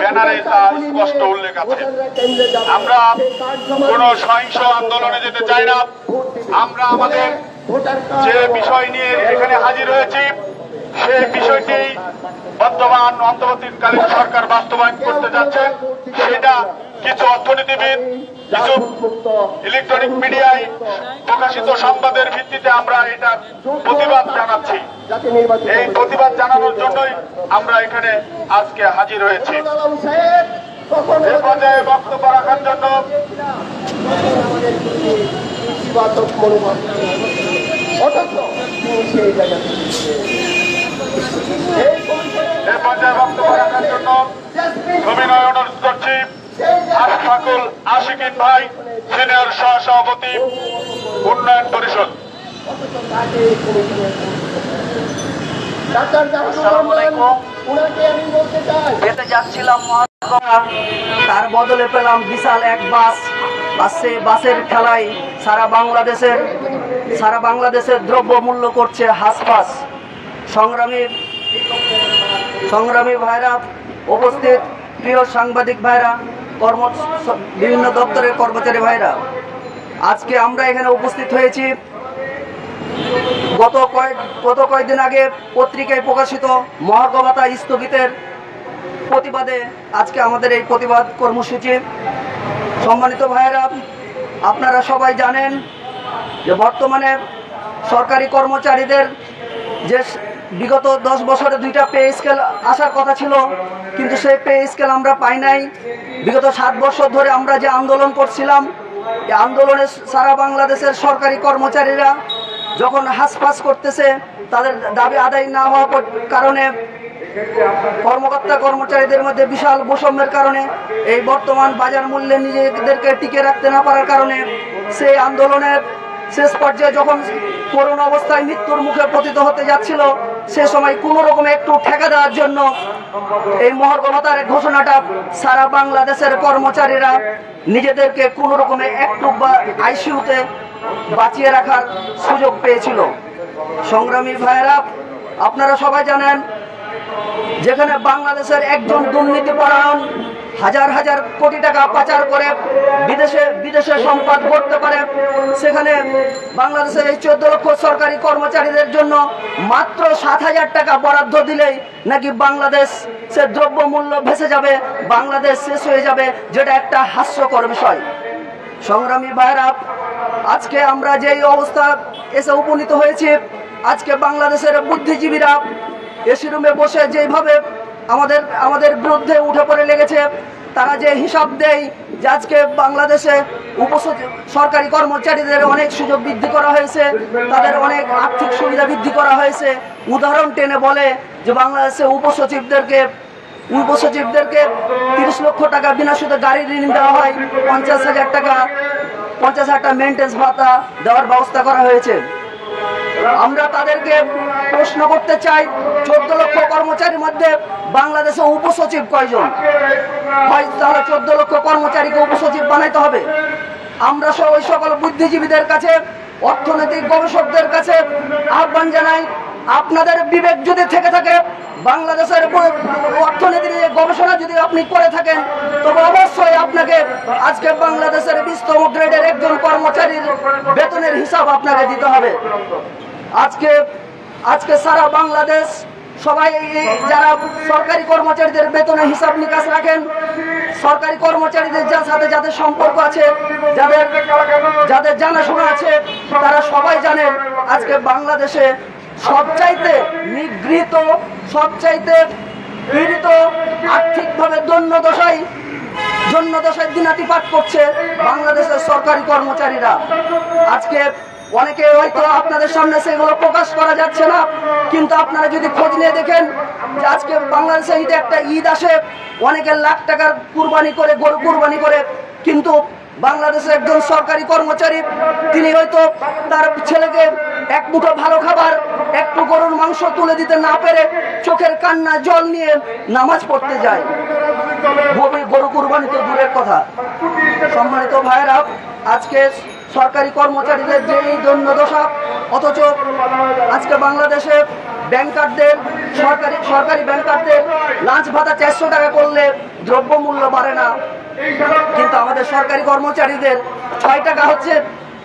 ব্যানারে তা স্পষ্ট উল্লেখ আছে। আমরা কোনো সহিংস আন্দোলনে যেতে চাই না। আমরা আমাদের যে বিষয় নিয়ে এখানে হাজির হয়েছি, সে বিষয়টি বর্তমান অন্তর্বর্তীকালীন সরকার বাস্তবায়ন করতে যাচ্ছে। সেটা কিছু অর্থনীতিবিদ, কিছু ইলেকট্রনিক মিডিয়ায় প্রকাশিত সংবাদের ভিত্তিতে আমরা এটা প্রতিবাদ জানাচ্ছি। এই প্রতিবাদ জানানোর জন্যই আমরা এখানে আজকে হাজির হয়েছি। বক্তব্য রাখার জন্য পর্যায়ে বক্তব্য রাখার জন্য অভিনয় অনুরোধ করছি। আশফাকুল আশিকিন ভাই সিনিয়র সহ সভাপতি উন্নয়ন পরিষদ। পেতে যাচ্ছিলাম তার বদলে পেলাম বিশাল এক বাস। বাসে বাসের খেলায় সারা বাংলাদেশের সারা বাংলাদেশের দ্রব্য মূল্য করছে হাসপাস। সংগ্রামী সংগ্রামী ভাইরা উপস্থিত প্রিয় সাংবাদিক ভাইরা কর্ম বিভিন্ন দপ্তরের কর্মচারী ভাইরা, আজকে আমরা এখানে উপস্থিত হয়েছি। গত কয়েক গত কয়েকদিন আগে পত্রিকায় প্রকাশিত মহার্গভাতা স্থগিতের প্রতিবাদে আজকে আমাদের এই প্রতিবাদ কর্মসূচি। সম্মানিত ভাইয়েরা, আপনারা সবাই জানেন যে বর্তমানে সরকারি কর্মচারীদের যে বিগত দশ বছরে দুইটা পে স্কেল আসার কথা ছিল, কিন্তু সেই পে স্কেল আমরা পাই নাই। বিগত সাত বছর ধরে আমরা যে আন্দোলন করছিলাম, এই আন্দোলনে সারা বাংলাদেশের সরকারি কর্মচারীরা যখন হাসপাস করতেছে, তাদের দাবি আদায় না হওয়ার কারণে কর্মকর্তা কর্মচারীদের মধ্যে বিশাল বৈষম্যের কারণে এই বর্তমান বাজার মূল্যে নিজেদেরকে টিকে রাখতে না পারার কারণে সেই আন্দোলনের শেষ পর্যায়ে যখন করুণ অবস্থায় মৃত্যুর মুখে পতিত হতে যাচ্ছিল সে সময় কোন রকম একটু ঠেকা দেওয়ার জন্য এই মহর্গমতার ঘোষণাটা সারা বাংলাদেশের কর্মচারীরা নিজেদেরকে কোন রকমে একটু বা আইসিউতে বাঁচিয়ে রাখার সুযোগ পেয়েছিল। সংগ্রামী ভাইয়েরা, আপনারা সবাই জানেন যেখানে বাংলাদেশের একজন দুর্নীতিপরায়ণ হাজার হাজার কোটি টাকা পাচার করে বিদেশে বিদেশে সম্পদ করতে পারে, সেখানে বাংলাদেশের এই চোদ্দ লক্ষ সরকারি কর্মচারীদের জন্য মাত্র সাত হাজার টাকা বরাদ্দ দিলেই নাকি বাংলাদেশ সে দ্রব্যমূল্য ভেসে যাবে, বাংলাদেশ শেষ হয়ে যাবে, যেটা একটা হাস্যকর বিষয়। সংগ্রামী ভাইরা আজকে আমরা যেই অবস্থা এসে উপনীত হয়েছি, আজকে বাংলাদেশের বুদ্ধিজীবীরা এসি রুমে বসে যেইভাবে আমাদের আমাদের বিরুদ্ধে উঠে পড়ে লেগেছে, তারা যে হিসাব দেয় যে আজকে বাংলাদেশে উপসচিব সরকারি কর্মচারীদের অনেক সুযোগ বৃদ্ধি করা হয়েছে, তাদের অনেক আর্থিক সুবিধা বৃদ্ধি করা হয়েছে। উদাহরণ টেনে বলে যে বাংলাদেশে উপসচিবদেরকে উপসচিবদেরকে তিরিশ লক্ষ টাকা বিনা সুদে গাড়ি ঋণ দেওয়া হয়, পঞ্চাশ হাজার টাকা, পঞ্চাশ হাজার টাকা মেনটেন্স ভাতা দেওয়ার ব্যবস্থা করা হয়েছে। আমরা তাদেরকে প্রশ্ন করতে চাই, চোদ্দ লক্ষ কর্মচারীর মধ্যে বাংলাদেশে উপসচিব কয়জন? হয় তাহলে চোদ্দ লক্ষ কর্মচারীকে উপসচিব বানাইতে হবে। আমরা সব ওই সকল বুদ্ধিজীবীদের কাছে, অর্থনৈতিক গবেষকদের কাছে আহ্বান জানাই, আপনাদের বিবেক যদি থেকে থাকে, বাংলাদেশের অর্থনীতি নিয়ে গবেষণা যদি আপনি করে থাকেন, তবে অবশ্যই আপনাকে আজকে বাংলাদেশের বিশতম গ্রেডের একজন কর্মচারীর বেতনের হিসাব আপনাকে দিতে হবে। আজকে আজকে সারা বাংলাদেশ সবাই যারা সরকারি কর্মচারীদের বেতনের হিসাব নিকাশ রাখেন, সরকারি কর্মচারীদের যার সাথে যাদের সম্পর্ক আছে, যাদের যাদের জানাশোনা আছে, তারা সবাই জানেন আজকে বাংলাদেশে সবচাইতে নিগৃহীত, সবচাইতে পীড়িত, আর্থিকভাবে দন্য দশায় জন্য দশায় দিনাতিপাত করছে বাংলাদেশের সরকারি কর্মচারীরা। আজকে অনেকে হয়তো আপনাদের সামনে সেগুলো প্রকাশ করা যাচ্ছে না, কিন্তু আপনারা যদি খোঁজ নিয়ে দেখেন যে আজকে বাংলাদেশে ঈদে একটা ঈদ আসে, অনেকে লাখ টাকার কুরবানি করে, গরু কুরবানি করে, কিন্তু বাংলাদেশের একজন সরকারি কর্মচারী, তিনি হয়তো তার ছেলেকে এক মুঠো ভালো খাবার, একটু গরুর মাংস তুলে দিতে না পেরে চোখের কান্না জল নিয়ে নামাজ পড়তে যায়। গরু- কুরবানি তো দূরের কথা। সম্মানিত ভাইরা আজকে সরকারি কর্মচারীদের যে এই দৈন্য দশা অথচ আজকে বাংলাদেশে ব্যাংকারদের, সরকারি সরকারি ব্যাংকারদের লাঞ্চ ভাতা চারশো টাকা করলে দ্রব্যমূল্য বাড়ে না। কিন্তু আমাদের সরকারি কর্মচারীদের ছয় টাকা হচ্ছে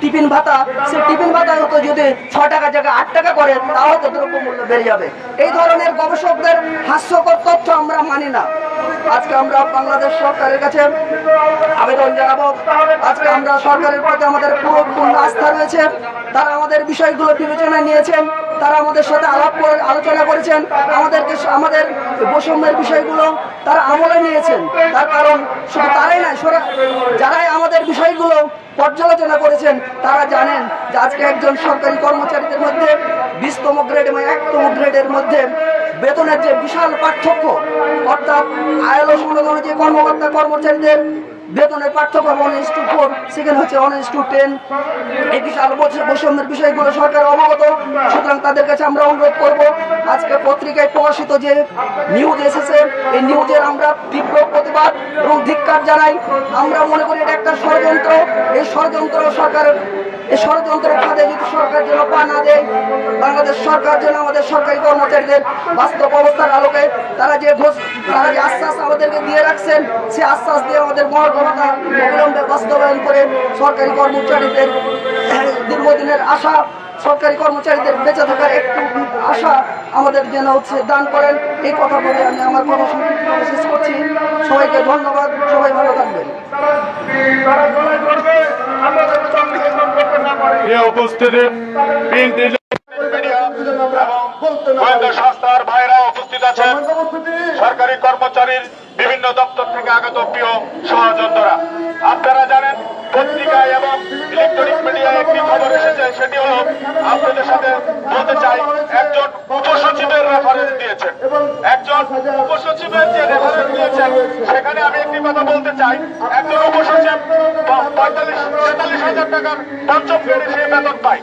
টিফিন ভাতা, সেই টিফিন ভাতা হতো যদি ছয় টাকা জায়গায় আট টাকা করে, তাও হয়তো দ্রব্যমূল্য বেড়ে যাবে। এই ধরনের গবেষকদের হাস্যকর তথ্য আমরা মানি না। আজকে আমরা বাংলাদেশ সরকারের কাছে আবেদন জানাব। আজকে আমরা সরকারের প্রতি আমাদের পুরো পূর্ণ আস্থা রয়েছে। তারা আমাদের বিষয়গুলো বিবেচনায় নিয়েছেন। তারা আমাদের সাথে আলাপ করে, আলোচনা করেছেন। আমাদেরকে আমাদের বৈষম্যের বিষয়গুলো তারা আমলে নিয়েছেন। তার কারণ শুধু তারাই নয় যারাই আমাদের বিষয়গুলো পর্যালোচনা করেছেন, তারা জানেন যে আজকে একজন সরকারি কর্মচারীদের মধ্যে বিশতম গ্রেড এবং একতম গ্রেডের মধ্যে বেতনের যে বিশাল পার্থক্য, অর্থাৎ আয়লো সংগ্রহ যে কর্মকর্তা কর্মচারীদের বেতনের পার্থক্য ওয়ান ইস টু ফোর সেখানে হচ্ছে ওয়ান ইস টু টেন এই বিশাল বৈষ- বৈষম্যের বিষয়গুলো সরকার অবগত। সুতরাং তাদের কাছে আমরা অনুরোধ করব, আজকে পত্রিকায় প্রকাশিত যে নিউজ এসেছে, এই নিউজের আমরা তীব্র প্রতিবাদ এবং ধিক্কার জানাই, আমরা মনে করি এটা একটা ষড়যন্ত্র। এই ষড়যন্ত্র সরকার এই ষড়যন্ত্র খাদে যদি সরকার যেন পা না দেয়, বাংলাদেশ সরকার যেন আমাদের সরকারি কর্মচারীদের বাস্তব অবস্থার আলোকে তারা যে ঘোষ তারা যে আশ্বাস আমাদেরকে দিয়ে রাখছেন, সে আশ্বাস দিয়ে আমাদের মহাক্ষমতা অবিলম্বে বাস্তবায়ন করে সরকারি কর্মচারীদের দীর্ঘদিনের আশা সরকারি কর্মচারীদের বেঁচে থাকার একটু আশা আমাদের যেন হচ্ছে দান করেন। এই কথা বলে আমি আমার কথা শেষ করছি। সবাইকে ধন্যবাদ। সবাই ভালো থাকবেন। উপস্থিত আছেন। সরকারি কর্মচারীর বিভিন্ন দপ্তর থেকে আগত প্রিয় সহযোদ্ধারা। আপনারা জানেন পত্রিকায় এবং ইলেকট্রনিক মিডিয়ায় একটি খবর এসেছে, সেটি হলো আপনাদের সাথে বলতে চাই, একজন উপসচিবের রেফারেন্স দিয়েছেন। একজন উপসচিবের যে রেফারেন্স দিয়েছেন, সেখানে আমি একটি কথা বলতে চাই। একজন উপসচিব পঁয়তাল্লিশ তেতাল্লিশ হাজার টাকার পঞ্চম গ্রেডে সে বেতন পায়।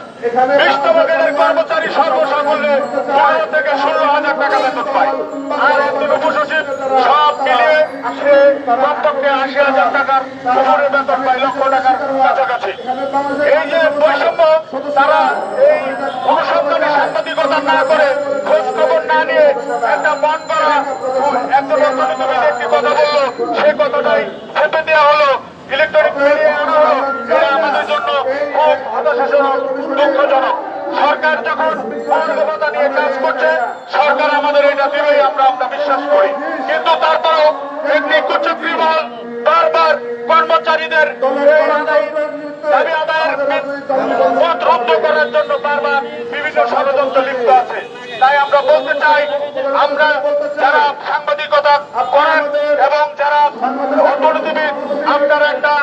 বিশতম কর্মচারী সর্বসাকল্যে পনেরো থেকে ষোলো হাজার টাকা বেতন পায়। আর একজন উপসচিব সব মিলিয়ে সে কমপক্ষে আশি হাজার টাকার উপরে বেতন পায় লক্ষ টাকার কাছাকাছি। এই যে বৈষম্য তারা এই অনুসন্ধানে সাংবাদিকতা না করে খোঁজ খবর না নিয়ে একটা মন করা একজন অর্থনীতিবিদ একটি কথা বলল সে কথাটাই চেপে দেওয়া হলো। ইলেকট্রনিক সরকার যখন বাস্তবতা নিয়ে কাজ করছে, সরকার আমাদের এটা দিবেই আমরা আমরা বিশ্বাস করি। কিন্তু তারপরেও একটি কুচক্রী বল বারবার কর্মচারীদের বিভিন্ন ষড়যন্ত্র লিপ্ত আছে। তাই আমরা বলতে চাই, আমরা যারা সাংবাদিকতা করেন এবং যারা অর্থনীতিবিদ, আপনারা একটা